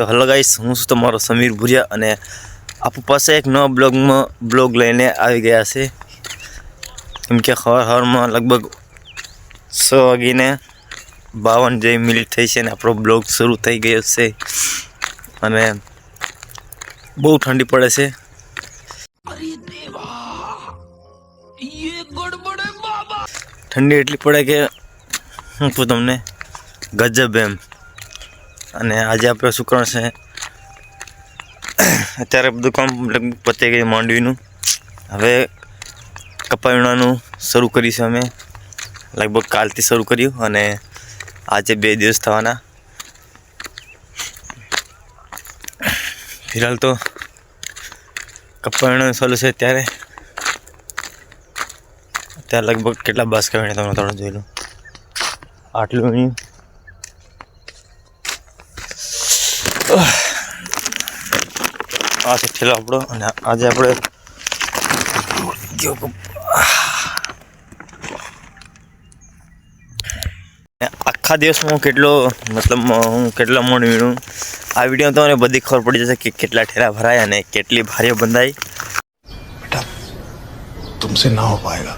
તો hello guys, હું છું તમારો સમીર ભુરિયા અને આપણી પાસે એક નવા બ્લોગમાં બ્લોગ લઈને આવી ગયા છે. કેમ કે હર હરમાં લગભગ સો વાગીને બાવન જેવી મિનિટ થઈ છે ને આપણો બ્લોગ શરૂ થઈ ગયો છે. અને બહુ ઠંડી પડે છે. ઠંડી એટલી પડે કે હું તમને, ગજબ એમ. અને આજે આપણે શુક્રણ છે? અત્યારે બધું કામ લગભગ પતી ગયું માંડવીનું. હવે કપા વીણવાનું શરૂ કરીશું અમે. લગભગ કાલથી શરૂ કર્યું અને આજે બે દિવસ થવાના. ફિલહાલ તો કપા વીણવાનું ચાલુ છે ત્યારે અત્યારે લગભગ કેટલા બાસ વીણે તમે થોડું જોઈ લો આટલું વીણ્યું આ છે થેલો આપણો અને આજે આપણે ગયો કપ- ને આખા દિવસમાં હું કેટલો મતલબ હું કેટલા મણ વીણું આ વિડીયો તમને બધી ખબર પડી જશે કે કેટલા ઠેલા ભરાય અને કેટલી ભારીઓ બંધાઈ बेटा तुमसे ना हो पाएगा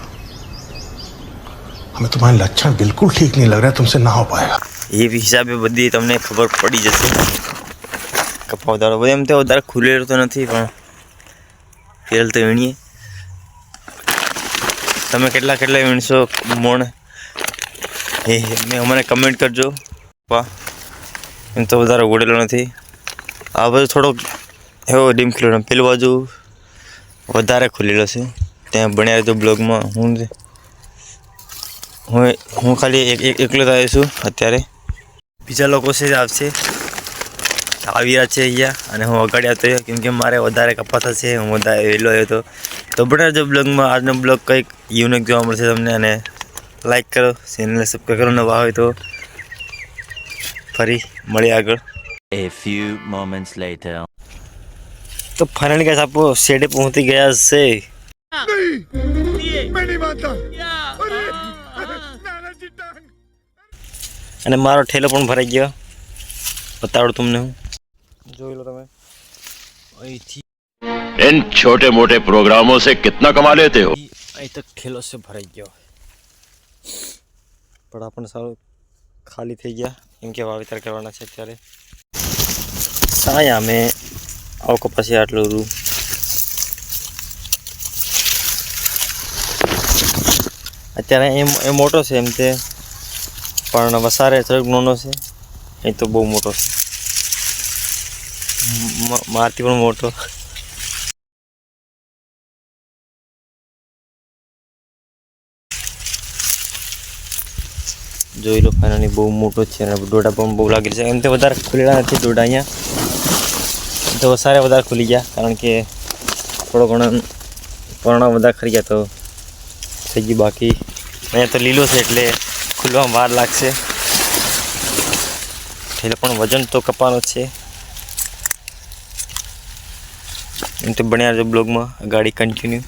हमें तुम्हारे लक्षण बिल्कुल ठीक नहीं लग रहा है तुमसे ना हो पाएगा એ હિસાબે બધી તમને ખબર પડી જશે કપા દાડો. બધું એમ તો વધારે ખુલેલો તો નથી, પણ પહેલ તો વીણીએ. તમે કેટલા કેટલા વીણશો? મોણ. એ મેં અમને કમેન્ટ કરજો. પા એમ તો વધારે ઉડેલો નથી. આ બધું થોડોક એવો ડીમ ખુલેલો પેલું બાજુ વધારે ખુલેલો છે. ત્યાં ભણ્યા તો બ્લોગમાં હું હું હું ખાલી એક એકલો જ આવ્યો છું અત્યારે. બીજા લોકો છે જ આવશે. આવી રહ્યા છે અહીંયા અને હું અગાડી આવતો રહ્યો કેમ કે મારે વધારે કપા થશે હું વધારે વહેલો આવ્યો હતો. તો બધા જો બ્લોગમાં આજનો બ્લોગ કંઈક યુનિક જોવા મળશે તમને અને લાઈક કરો ચેનલને સબસ્ક્રાઈબ કરો નવા હોય તો ફરી મળીએ આગળ. A few moments later. તો ફાઇનલી ગાઈસ આપો શેડે પહોંચી ગયા છે. અને મારો ઠેલો પણ ભરાઈ ગયો. બતાડું તમને હું. જોઈ લો તમે અહીંથી इन छोटे मोटे प्रोग्रामों से कितना कमा लेते हो અહીં તક ઠેલો છે ભરાઈ ગયો પણ આપણને સારું ખાલી થઈ ગયા કેમ કે વાવેતર કરવાના છે અત્યારે સાયા અમે આવો કપાસી આટલું રૂ અત્યારે એમ એ મોટો છે એમ તે પણ વસારે થોડોક નાનો છે એ તો બહુ મોટો છે મ- મારથી પણ મોટો. જોઈ લો ફાઇનલી બહુ મોટો છે અને ડોડા પણ બહુ લાગેલી છે. એમ તો વધારે ખુલેલા નથી ડોડા અહીંયા. તો સારા વધારે ખુલી ગયા, કારણ કે થોડો ઘણો પર્ણ વધારે ખરી ગયા તો થઈ ગયું બાકી. અહીંયા તો લીલો છે એટલે ખુલવામાં વાર લાગશે. એટલે પણ વજન તો કપાનો છે. એમ તો બન્યા જો બ્લોગમાં. ગાડી કન્ટિન્યુ